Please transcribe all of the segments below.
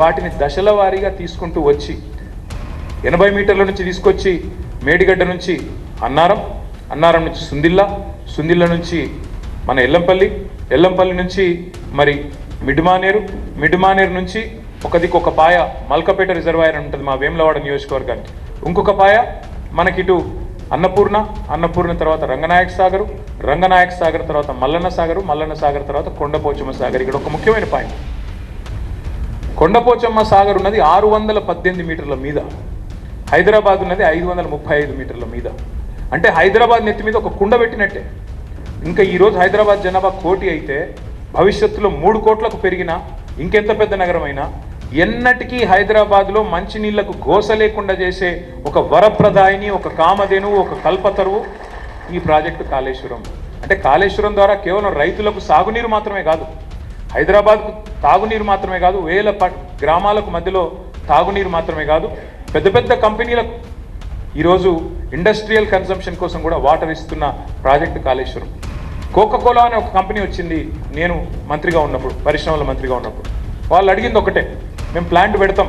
వాటిని దశల వారీగా తీసుకుంటూ వచ్చి ఎనభై మీటర్ల నుంచి తీసుకొచ్చి మేడిగడ్డ నుంచి అన్నారం అన్నారం నుంచి సుందిల్ల సుందిల్ల నుంచి మన ఎల్లంపల్లి ఎల్లంపల్లి నుంచి మరి మిడ్మానేరు మిడ్మానేరు నుంచి ఒక దిక్కు పాయ మల్కపేట రిజర్వాయర్ ఉంటుంది మా వేములవాడ నియోజకవర్గానికి. ఇంకొక పాయ మనకిటు అన్నపూర్ణ అన్నపూర్ణ తర్వాత రంగనాయక సాగరు రంగనాయక సాగర్ తర్వాత మల్లన్న సాగరు మల్లన్న సాగర్ తర్వాత కొండపోచమ్మ సాగర్. ఇక్కడ ఒక ముఖ్యమైన పాయింట్. కొండపోచమ్మ సాగర్ ఉన్నది ఆరు వందల పద్దెనిమిది మీటర్ల మీద. హైదరాబాద్ ఉన్నది ఐదు వందల ముప్పై ఐదు మీటర్ల మీద. అంటే హైదరాబాద్ నెత్తి మీద ఒక కుండ పెట్టినట్టే. ఇంకా ఈరోజు హైదరాబాద్ జనాభా కోటి అయితే భవిష్యత్తులో మూడు కోట్లకు పెరిగినా ఇంకెంత పెద్ద నగరమైనా ఎన్నటికీ హైదరాబాద్లో మంచినీళ్ళకు గోస లేకుండా చేసే ఒక వరప్రదాయిని ఒక కామధేను ఒక కల్పతరువు ఈ ప్రాజెక్టు కాళేశ్వరం. అంటే కాళేశ్వరం ద్వారా కేవలం రైతులకు సాగునీరు మాత్రమే కాదు హైదరాబాద్కు తాగునీరు మాత్రమే కాదు వేల ప గ్రామాలకు మధ్యలో తాగునీరు మాత్రమే కాదు పెద్ద పెద్ద కంపెనీలకు ఈరోజు ఇండస్ట్రియల్ కన్సంప్షన్ కోసం కూడా వాటర్ ఇస్తున్న ప్రాజెక్టు కాళేశ్వరం. కోకోకోలా అనే ఒక కంపెనీ వచ్చింది నేను మంత్రిగా ఉన్నప్పుడు పరిశ్రమల మంత్రిగా ఉన్నప్పుడు. వాళ్ళు అడిగింది ఒకటే మేము ప్లాంట్ పెడతాం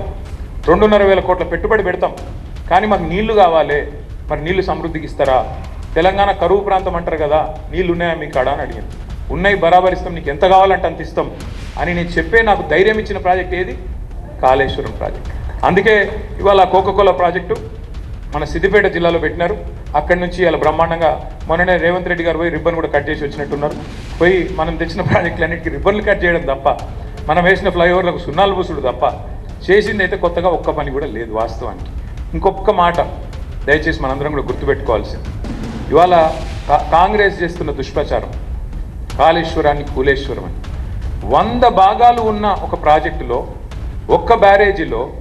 రెండున్నర వేల కోట్ల పెట్టుబడి పెడతాం కానీ మాకు నీళ్ళు కావాలి మరి నీళ్ళు సమృద్ధికి ఇస్తారా? తెలంగాణ కరువు ప్రాంతం అంటారు కదా నీళ్ళు ఉన్నాయా మీ కాడ? అని అడిగింది. ఉన్నాయి బరాబర్ ఇస్తాం నీకు ఎంత కావాలంటే అంత ఇస్తాం అని నేను చెప్పే నాకు ధైర్యం ఇచ్చిన ప్రాజెక్ట్ ఏది? కాళేశ్వరం ప్రాజెక్ట్. అందుకే ఇవాళ కోకోకోలా ప్రాజెక్టు మన సిద్దిపేట జిల్లాలో పెట్టినారు. అక్కడి నుంచి ఇలా బ్రహ్మాండంగా మొన్ననే రేవంత్ రెడ్డి గారు పోయి రిబ్బన్ కూడా కట్ చేసి వచ్చినట్టున్నారు. పోయి మనం తెచ్చిన ప్రాజెక్టులన్నిటికీ రిబ్బన్లు కట్ చేయడం తప్ప మనం వేసిన ఫ్లైఓవర్లకు సున్నాలు పూసుడు తప్ప చేసింది అయితే కొత్తగా ఒక్క పని కూడా లేదు వాస్తవానికి. ఇంకొక మాట దయచేసి మనందరం కూడా గుర్తుపెట్టుకోవాల్సింది. ఇవాళ కా- కాంగ్రెస్ చేస్తున్న దుష్ప్రచారం. కాళేశ్వరాన్ని కూలేశ్వరం అని. వంద భాగాలు ఉన్న ఒక ప్రాజెక్టులో ఒక్క బ్యారేజీలో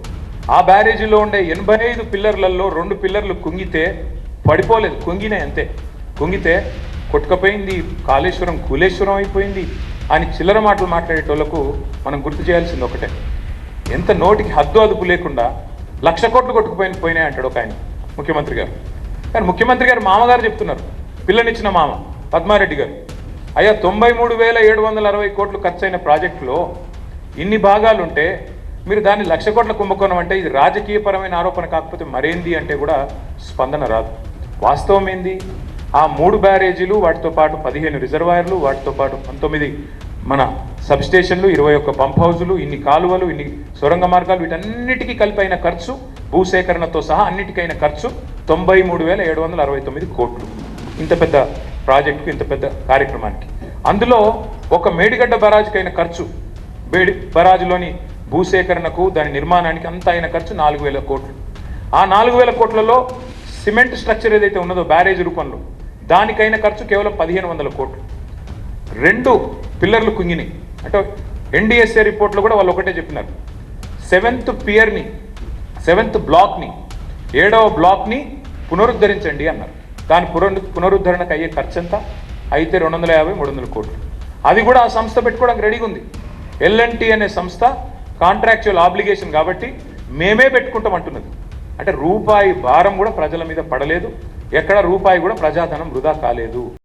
ఆ బ్యారేజీలో ఉండే ఎనభై ఐదు పిల్లర్లలో రెండు పిల్లర్లు కుంగితే పడిపోలేదు. కుంగినాయి అంతే. కుంగితే కొట్టుకపోయింది కాళేశ్వరం కూలేశ్వరం అయిపోయింది అని చిల్లర మాటలు మాట్లాడేటోళ్ళకు మనం గుర్తు చేయాల్సింది ఒకటే. ఎంత నోటికి హద్దు అదుపు లేకుండా లక్ష కోట్లు కొట్టుకుపోయిన పోయినాయి అంటాడు ఒక ఆయన ముఖ్యమంత్రి గారు. కానీ ముఖ్యమంత్రి గారు మామగారు చెప్తున్నారు. పిల్లనిచ్చిన మామ పద్మారెడ్డి గారు. అయ్యా తొంభై మూడు వేల ఏడు వందల అరవై కోట్లు ఖర్చైన ప్రాజెక్టులో ఇన్ని భాగాలుంటే మీరు దాన్ని లక్ష కోట్ల కుంభకోణం అంటే ఇది రాజకీయపరమైన ఆరోపణ కాకపోతే మరేంది అంటే కూడా స్పందన రాదు. వాస్తవం ఏంది? ఆ మూడు బ్యారేజీలు వాటితో పాటు పదిహేను రిజర్వాయర్లు వాటితో పాటు పంతొమ్మిది మన సబ్స్టేషన్లు ఇరవై ఒక్క పంప్ హౌజులు ఇన్ని కాలువలు ఇన్ని సొరంగ మార్గాలు వీటన్నిటికీ కలిపి అయిన ఖర్చు భూసేకరణతో సహా అన్నిటికైన ఖర్చు తొంభై మూడు వేల ఏడు వందల అరవై తొమ్మిది కోట్లు. ఇంత పెద్ద ప్రాజెక్టుకు ఇంత పెద్ద కార్యక్రమానికి. అందులో ఒక మేడిగడ్డ బరాజుకైన ఖర్చు బేడి బరాజులోని భూసేకరణకు దాని నిర్మాణానికి అంత అయిన ఖర్చు నాలుగు వేల కోట్లు. ఆ నాలుగు వేల కోట్లలో సిమెంట్ స్ట్రక్చర్ ఏదైతే ఉన్నదో బ్యారేజ్ రూపంలో దానికైన ఖర్చు కేవలం పదిహేను వందల కోట్లు. రెండు పిల్లర్లు కుంగినాయి. అంటే ఎన్డిఎస్ఏ రిపోర్ట్లో కూడా వాళ్ళు ఒకటే చెప్పినారు. సెవెంత్ పియర్ని సెవెంత్ బ్లాక్ని ఏడవ బ్లాక్ని పునరుద్ధరించండి అన్నారు. దాని పునరు పునరుద్ధరణకు అయ్యే ఖర్చు ఎంత అయితే రెండు వందల యాభై మూడు వందల కోట్లు. అది కూడా ఆ సంస్థ పెట్టుకోవడానికి రెడీగా ఉంది. ఎల్ఎన్టీ అనే సంస్థ కాంట్రాక్చువల్ ఆబ్లిగేషన్ కాబట్టి మేమే పెట్టుకుంటాం అంటున్నది అంటే రూపాయి భారం కూడా ప్రజల మీద పడలేదు. ఎక్కడ రూపాయి కూడా ప్రజాధనం వృధా కాలేదు.